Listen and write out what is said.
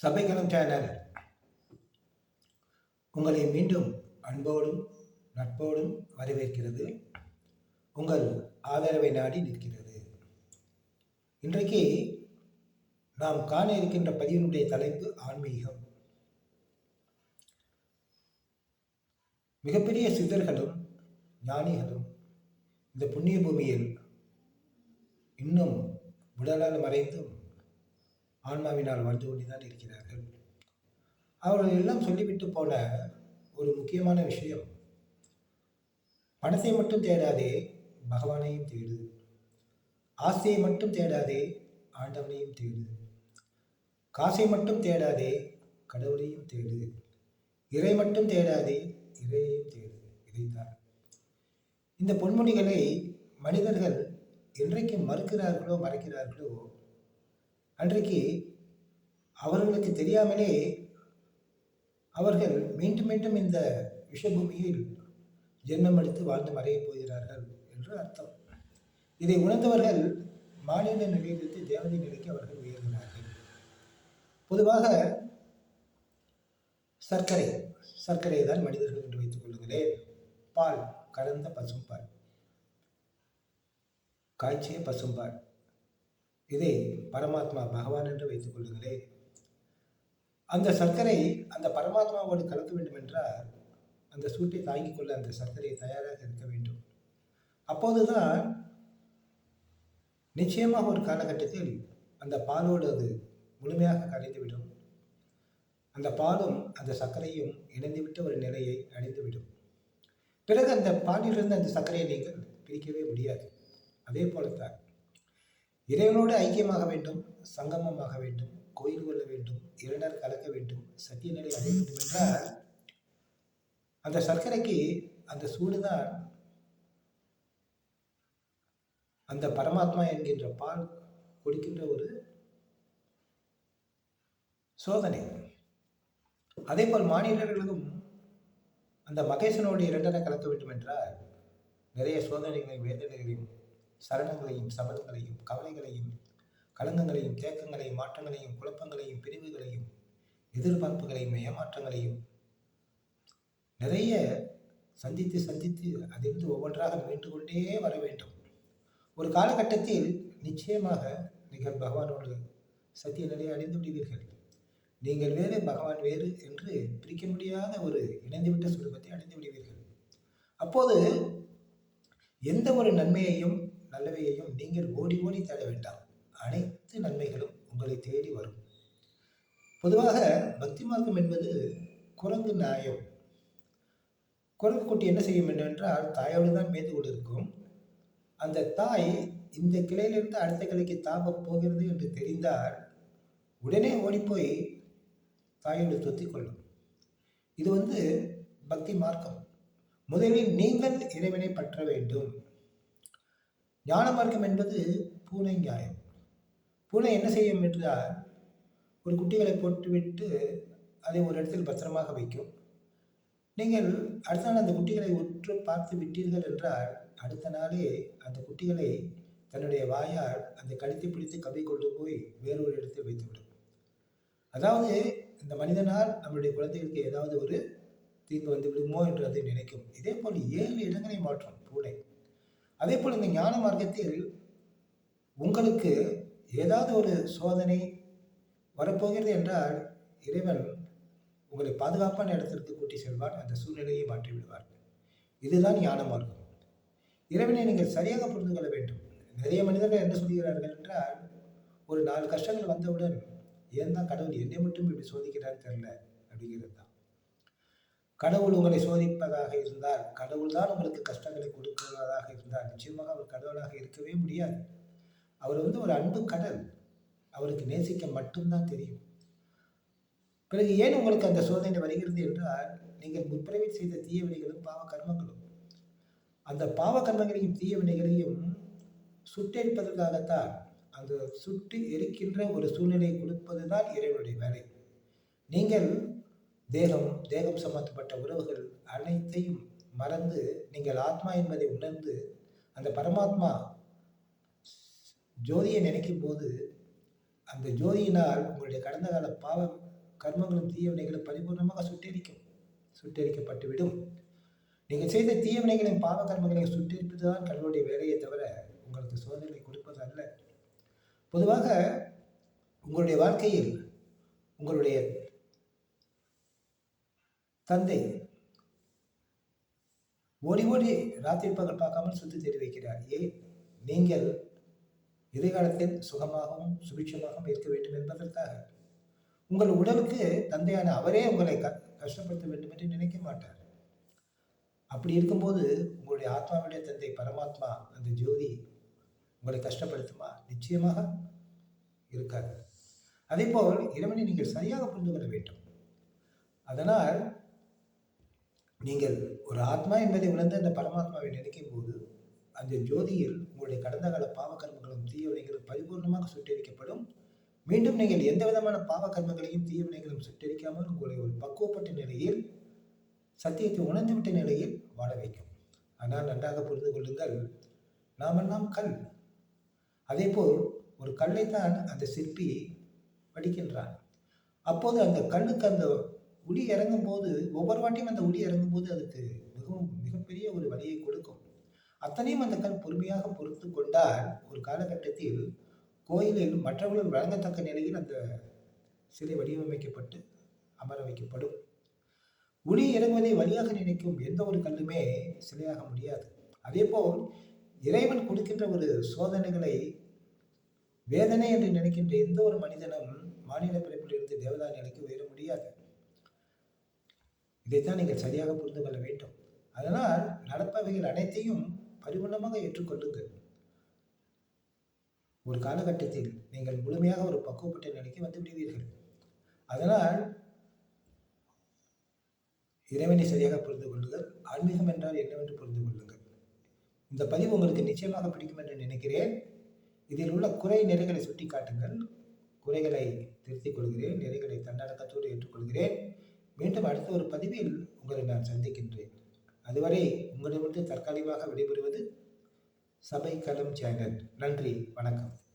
சபைகளும் channel உங்களை மீண்டும் அன்போடும் நட்போடும் வரவேற்கிறது. உங்கள் ஆதரவை நாடி நிற்கிறது. இன்றைக்கு நாம் காண இருக்கின்ற பதிவினுடைய தலைப்பு ஆன்மீகம். மிகப்பெரிய சித்தர்களும் ஞானிகளும் இந்த புண்ணிய பூமியில் இன்னும் உடலால் மறைந்தும் ஆன்மாவினால் வாழ்ந்து கொண்டுதான் இருக்கிறார்கள். அவர்கள் எல்லாம் சொல்லிவிட்டு போன ஒரு முக்கியமான விஷயம். பணத்தை மட்டும் தேடாதே பகவானையும் தேடு. ஆசையை மட்டும் தேடாதே ஆண்டவனையும் தேடு. காசை மட்டும் தேடாதே கடவுளையும் தேடு. இறை மட்டும் தேடாதே இறையையும் தேடு. இதைத்தான். இந்த பொன்மொழிகளை மனிதர்கள் என்றைக்கு மறுக்கிறார்களோ மறைக்கிறார்களோ அன்றைக்கு அவர்களுக்கு தெரியாமலே அவர்கள் மீண்டும் மீண்டும் இந்த விஷபூமியில் ஜென்மம் எடுத்து வாழ்ந்து மறையப் போகிறார்கள் என்று அர்த்தம். இதை உணர்ந்தவர்கள் மாநில நிலையிலிருந்து தேவதை நிலைக்கு அவர்கள் உயர்கிறார்கள் பொதுவாக சர்க்கரை சர்க்கரை தான் மனிதர்கள் என்று வைத்துக் கொள்ளுங்களேன் பால் கலந்த பசும்பால். காய்ச்சிய பசும்பால். இதை பரமாத்மா பகவான் என்று வைத்துக் கொள்ளுங்களேன் அந்த சர்க்கரை அந்த பரமாத்மாவோடு கலக்க வேண்டும் என்றால் அந்த சூட்டை தாங்கிக் கொள்ள அந்த சர்க்கரை தயாராக இருக்க வேண்டும். அப்போதுதான் நிச்சயமாக ஒரு காலகட்டத்தில் அந்த பாலோடு அது முழுமையாக கரைந்துவிடும். அந்த பாலும் அந்த சர்க்கரையும் இணைந்துவிட்ட ஒரு நிலையை அடைந்துவிடும். பிறகு அந்த பாலிலிருந்து அந்த சர்க்கரையை நீங்கள் பிரிக்கவே முடியாது. அதே போலத்தான் இறைவனோடு ஐக்கியமாக வேண்டும் சங்கமமாக வேண்டும் கோயில் கொள்ள வேண்டும் இரண்டர் கலக்க வேண்டும் சத்திய நிலை அடைய வேண்டும் என்றால் அந்த சர்க்கரைக்கு அந்த சூடுதான் அந்த பரமாத்மா என்கின்ற பால் கொடுக்கின்ற ஒரு சோதனை. அதே போல் மாநிலர்களுக்கும் அந்த மகேசனோடு இரண்டரை கலக்க வேண்டும் என்றால் நிறைய சோதனைகளையும் வேதனைகளையும் சரணங்களையும் சபலங்களையும் கவலைகளையும் களங்கங்களையும் தேக்கங்களையும் மாற்றங்களையும் குழப்பங்களையும் பிரிவுகளையும் எதிர்பார்ப்புகளையும் ஏமாற்றங்களையும் நிறைய சந்தித்து சந்தித்து அதிலிருந்து ஒவ்வொன்றாக மீண்டு கொண்டே வர வேண்டும். ஒரு காலகட்டத்தில் நிச்சயமாக நீங்கள் பகவானோடு சத்திய நிலையை அடைந்து விடுவீர்கள். நீங்கள் வேறு பகவான் வேறு என்று பிரிக்க முடியாத ஒரு இணைந்துவிட்ட சுரூபத்தை அடைந்து விடுவீர்கள். அப்போது எந்த ஒரு நன்மையையும் நல்லவையையும் நீங்கள் ஓடி ஓடி தேட வேண்டாம். அனைத்து நன்மைகளும் உங்களை தேடி வரும். பொதுவாக பக்தி மார்க்கம் என்பது குரங்கு நியாயம் குரங்கு குட்டி என்ன செய்யும் என்றால் தாயோடு தான் மேய்ந்து கொண்டிருக்கும். அந்த தாய் இந்த கிளையிலிருந்து அடுத்த கிளைக்கு தாப போகிறது என்று தெரிந்தால் உடனே ஓடிப்போய் தாயோடு தொத்திக் கொள்ளும். இது வந்து பக்தி மார்க்கம். முதலில் நீங்கள் இறைவனை பற்ற வேண்டும். ஞான மார்க்கம் என்பது பூனை நியாயம். பூனை என்ன செய்யும் என்றால் ஒரு குட்டிகளை போட்டுவிட்டு அதை ஒரு இடத்தில் பத்திரமாக வைக்கும். நீங்கள் அடுத்த நாள் அந்த குட்டிகளை உற்று பார்த்து விட்டீர்கள் என்றால் அடுத்த நாளே அந்த குட்டிகளை தன்னுடைய வாயால் அந்த கழுத்தை பிடித்து கவி கொண்டு போய் வேறொரு இடத்தில் வைத்துவிடும். அதாவது இந்த மனிதனால் நம்முடைய குழந்தைகளுக்கு ஏதாவது ஒரு தீங்கு வந்து விடுமோ என்று அதை நினைக்கும். இதே போல் ஏழு இடங்களை மாற்றும் பூனை. அதே போல் இந்த ஞான மார்க்கத்தில் உங்களுக்கு ஏதாவது ஒரு சோதனை வரப்போகிறது என்றால் இறைவன் உங்களை பாதுகாப்பான இடத்திற்கு கூட்டி செல்வார் அந்த சூழ்நிலையை மாற்றி விடுவார். இதுதான் ஞான மார்க்கம். இறைவனை நீங்கள் சரியாக புரிந்து கொள்ள வேண்டும். நிறைய மனிதர்கள் என்ன சொல்கிறார்கள் என்றால் ஒரு நாலு கஷ்டங்கள் வந்தவுடன் ஏன் தான் கடவுள் என்னை மட்டும் இப்படி சோதிக்கிறான்னு தெரில அப்படிங்கிறது தான். கடவுள் உங்களை சோதிப்பதாக இருந்தால் கடவுள் தான் உங்களுக்கு கஷ்டங்களை கொடுக்கிறதாக இருந்தால் நிச்சயமாக அவர் கடவுளாக இருக்கவே முடியாது. அவர் வந்து ஒரு அன்பு கடல். அவருக்கு நேசிக்க மட்டும்தான் தெரியும். பிறகு ஏன் உங்களுக்கு அந்த சோதனை வருகிறது என்றால் நீங்கள் முற்பிறவில் செய்த தீய வினைகளும் பாவ கர்மங்களும். அந்த பாவ கர்மங்களையும் தீய வினைகளையும் சுட்டெரிப்பதற்காகத்தான் அந்த சுட்டு எரிக்கின்ற ஒரு சூழ்நிலையை கொடுப்பது தான் இறைவனுடைய வேலை. நீங்கள் தேகம் தேகம் சம்பந்தப்பட்ட உறவுகள் அனைத்தையும் மறந்து நீங்கள் ஆத்மா என்பதை உணர்ந்து அந்த பரமாத்மா ஜோதியை நினைக்கும் போது அந்த ஜோதியினால் உங்களுடைய கடந்த கால பாவ கர்மங்களும் தீய வினைகளும் பரிபூர்ணமாக சுட்டெரிக்கும் சுட்டெரிக்கப்பட்டுவிடும். நீங்கள் செய்த தீய பாவ கர்மங்களையும் சுட்டெரிப்பது தான் கடவுளுடைய வேலையை தவிர உங்களுக்கு சோதனை கொடுப்பது அல்ல. பொதுவாக உங்களுடைய வாழ்க்கையில் உங்களுடைய தந்தை ஓடி ஓடி ராத்திரி பகல் பார்க்காமல் சுத்தி தேடி வைக்கிறார். ஏன் நீங்கள் எதிர்காலத்தில் சுகமாகவும் சுபிட்சமாகவும் இருக்க வேண்டும் என்பதற்காக. உங்கள் உடலுக்கு தந்தையான அவரே உங்களை க கஷ்டப்படுத்த வேண்டும் என்று நினைக்க மாட்டார். அப்படி இருக்கும்போது உங்களுடைய ஆத்மாவுடைய தந்தை பரமாத்மா அந்த ஜோதி உங்களை கஷ்டப்படுத்துமா? நிச்சயமாக இருக்காது. அதே போல் இறைவனை நீங்கள் சரியாக புரிந்து கொள்ள வேண்டும். அதனால் நீங்கள் ஒரு ஆத்மா என்பதை உணர்ந்து அந்த பரமாத்மாவை நினைக்கும் போது அந்த ஜோதியில் உங்களுடைய கடந்த கால பாவ கர்மங்களும் தீய வினைகளும் பரிபூர்ணமாக சுட்டரிக்கப்படும். மீண்டும் நீங்கள் எந்த விதமான பாவ கர்மங்களையும் தீய வினைகளும் சுட்டரிக்காமல் உங்களை ஒரு பக்குவப்பட்ட நிலையில் சத்தியத்தை உணர்ந்துவிட்ட நிலையில் வாழ வைக்கும். ஆனால் நன்றாக புரிந்து கொள்ளுங்கள் நாமெல்லாம் கல். அதேபோல் ஒரு கல்லைத்தான் அந்த சிற்பி படிக்கின்றான் அப்போது அந்த கல்லுக்கு அந்த உளி இறங்கும் போது ஒவ்வொரு வாட்டியும் அந்த உளி இறங்கும் போது அதுக்கு மிகவும் மிகப்பெரிய ஒரு வழியை கொடுக்கும். அத்தனையும் அந்த கல் பொறுமையாக பொறுத்து கொண்டால் ஒரு காலகட்டத்தில் கோயிலில் மற்றவர்கள் வழங்கத்தக்க நிலையில் அந்த சிலை வடிவமைக்கப்பட்டு அமர வைக்கப்படும். உளி இறங்குவதை வழியாக நினைக்கும் எந்த ஒரு கல்லுமே சிலையாக முடியாது. அதேபோல் இறைவன் கொடுக்கின்ற ஒரு சோதனைகளை வேதனை என்று நினைக்கின்ற எந்த ஒரு மனிதனும் மாநில பிறப்பிலிருந்து தேவதா நிலைக்கு உயர முடியாது. இதைத்தான் நீங்கள் சரியாக புரிந்து கொள்ள வேண்டும். அதனால் நடப்பவைகள் அனைத்தையும் பரிபூர்ணமாக ஏற்றுக்கொள்ளுங்கள். ஒரு காலகட்டத்தில் நீங்கள் முழுமையாக ஒரு பக்குவப்பட்ட நிலைக்கு வந்து விடுவீர்கள். அதனால் இறைவனை சரியாக புரிந்து கொள்ளுங்கள். ஆன்மீகம் என்றால் என்னவென்று புரிந்து கொள்ளுங்கள். இந்த பதிவு உங்களுக்கு நிச்சயமாக பிடிக்கும் என்று நினைக்கிறேன். இதில் உள்ள குறை நிறைகளை சுட்டி காட்டுங்கள் குறைகளை திருத்திக் கொள்கிறேன். நிறைகளை தன்னடக்கத்தோடு ஏற்றுக்கொள்கிறேன். மீண்டும் அடுத்த ஒரு பதிவில் உங்களை நான் சந்திக்கின்றேன். அதுவரை உங்களிடமிருந்து தற்காலிகமாக விடைபெறுவது சபை கலம் சேனல். நன்றி வணக்கம்.